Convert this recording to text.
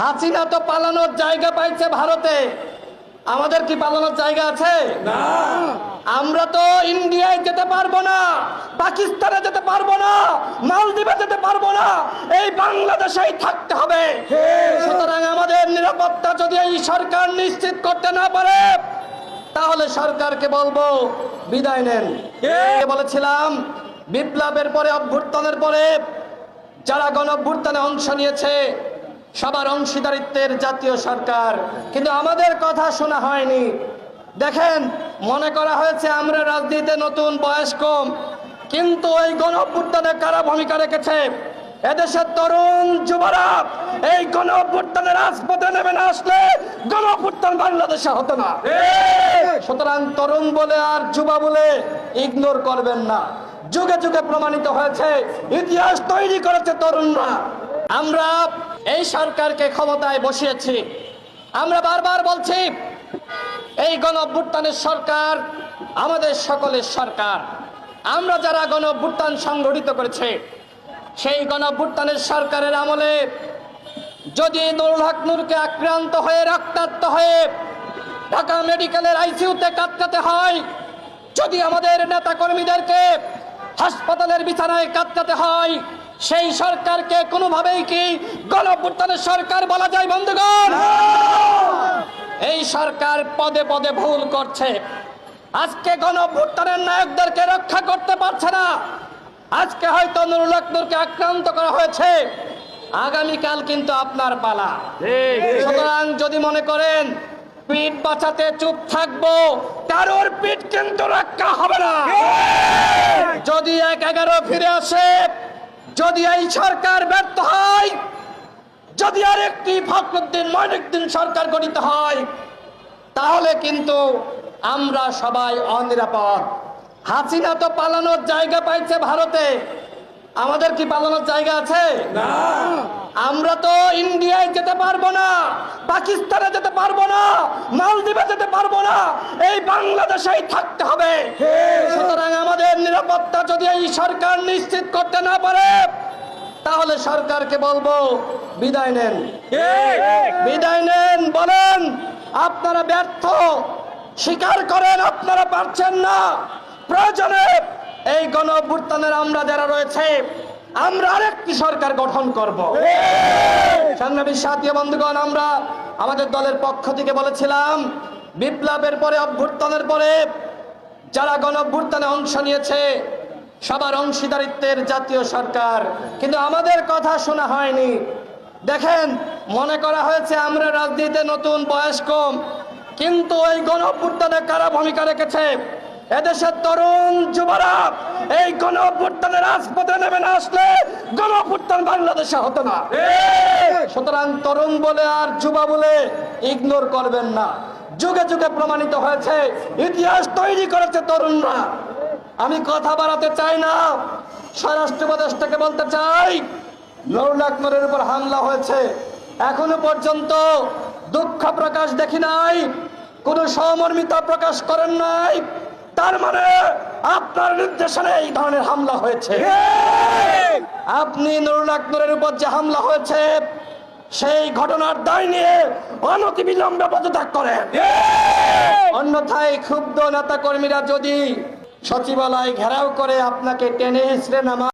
হাসিনা তো পালানোর জায়গা পাইছে ভারতে। আমাদের কি পালানোর জায়গা আছে? আমরা তো ইন্ডিয়ায় যেতে পারব না পাকিস্তানে যেতে পারব না মালদ্বীপে যেতে পারব না এই বাংলাদেশেই থাকতে হবে। সুতরাং আমাদের নিরাপত্তা যদি এই সরকার নিশ্চিত করতে না পারে তাহলে সরকারকে বলব বিদায় নেন। বলেছিলাম বিপ্লবের পরে অভ্যুত্থানের পরে যারা গণ অভ্যুত্থানে অংশ নিয়েছে সবার অংশীদারিত্বের জাতীয় সরকার। কিন্তু আমাদের কথা শোনা হয়নি। দেখেন মনে করা হয়েছে আমরা রাজনীতিতে নতুন বয়স কম কিন্তু এই গণ অভ্যুত্থানে কারা ভূমিকা রেখেছে? এদেশের তরুণ যুবরা এই গণ অভ্যুত্থানের রাজপথে নেমে না আসলে গণ অভ্যুত্থান বাংলাদেশে হতো না। সুতরাং তরুণ বলে আর যুবা বলে ইগনোর করবেন না। যুগে যুগে প্রমাণিত হয়েছে ইতিহাস তৈরি করেছে তরুণরা। আমরা এই সরকারকে ক্ষমতায় বসিয়েছি। আমরা বারবার বলছি, এই গণ সরকার আমাদের সকলের সরকার। আমরা যারা গণ সংগঠিত করেছে, সেই গণ সরকারের আমলে যদি নুরুল হক নূরকে আক্রান্ত হয়ে রক্তাক্ত হয়ে ঢাকা মেডিকেলের আইসিইউতে কাটকাতে হয়, যদি আমাদের নেতা কর্মীদেরকে হাসপাতালের বিছানায় কাটকাতে হয় সেই সরকারকে কোনোভাবেই কি গণঅভ্যুত্থানের সরকার বলা যায় বন্ধুগণ? এই সরকার পদে পদে ভুল করছে। আজকে গণঅভ্যুত্থানের নায়কদেরকে রক্ষা করতে পারছে না। আজকে হয়তো নুরুল হক নূরকে আক্রান্ত করা হয়েছে। আগামীকাল কিন্তু আপনার পালা। সুতরাং যদি মনে করেন পিঠ বাঁচাতে চুপ থাকব কারোর পিঠ কিন্তু রক্ষা হবে না। যদি এক এগারো ফিরে আসে যদি এই সরকার ব্যর্থ হয়, যদি আর একটি ফখরুদ্দিন ময়নুদ্দিন সরকার গঠিত হয়, তাহলে কিন্তু আমরা সবাই অনিরাপদ। হাসিনা তো পালানোর জায়গা পাইছে ভারতে। আমাদের কি পালানোর জায়গা আছে? আমরা তো ইন্ডিয়ায় যেতে পারব না, পাকিস্তানে যেতে পারব না, মালদ্বীপে যেতে পারব না, এই বাংলাদেশেই থাকতে হবে। সুতরাং আমাদের নিরাপত্তা যদি এই সরকার নিশ্চিত করতে না পারে, তাহলে সরকারকে বলব, বিদায় নেন। বিদায় নেন, বলেন, আপনারা ব্যর্থ, স্বীকার করেন, আপনারা পারছেন না, প্রয়োজনে এই গণ আমরা যারা রয়েছে আমরা আরেকটি সরকার গঠন করব। সংগ্রামী সাথী বন্ধুগণ, আমরা আমাদের দলের পক্ষ থেকে বলেছিলাম, বিপ্লবের পরে, অভ্যুত্থানের পরে যারা গণ অভ্যুত্থানে অংশ নিয়েছে, সবার অংশীদারিত্বের জাতীয় সরকার। কিন্তু আমাদের কথা শোনা হয়নি। দেখেন, মনে করা হয়েছে আমরা রাজনীতিতে নতুন বয়স কম কিন্তু ওই গণ কারা ভূমিকা রেখেছে? এদেশের তরুণ যুবরা, এই গণ অভ্যুত্থানের রাজপথে নেমে না আসলে গণ অভ্যুত্থান বাংলাদেশে হতো না। সুতরাং তরুণ বলে আর যুবা বলে ইগনোর করবেন না। যুগে যুগে প্রমাণিত হয়েছে, ইতিহাস তৈরি করেছে তরুণরা। আমি কথা বাড়াতে চাই না, স্বরাষ্ট্র উপদেষ্টাকে বলতে চাই, নুরুল আকমরের উপর হামলা হয়েছে। এখনও পর্যন্ত দুঃখ প্রকাশ দেখি নাই, কোনো সমর্মিতা প্রকাশ করেন নাই। তার মানে আপনার নির্দেশনে এই ধরনের হামলা হয়েছে। আপনি নুরুল আকমরের উপর যে হামলা হয়েছে, সেই ঘটনার দায় নিয়ে অনতিবিলম্বে পদত্যাগ করেন। অন্যথায় ক্ষুব্ধ নেতা কর্মীরা যদি সচিবালয় ঘেরাও করে আপনাকে টেনে হিসড়ে নামা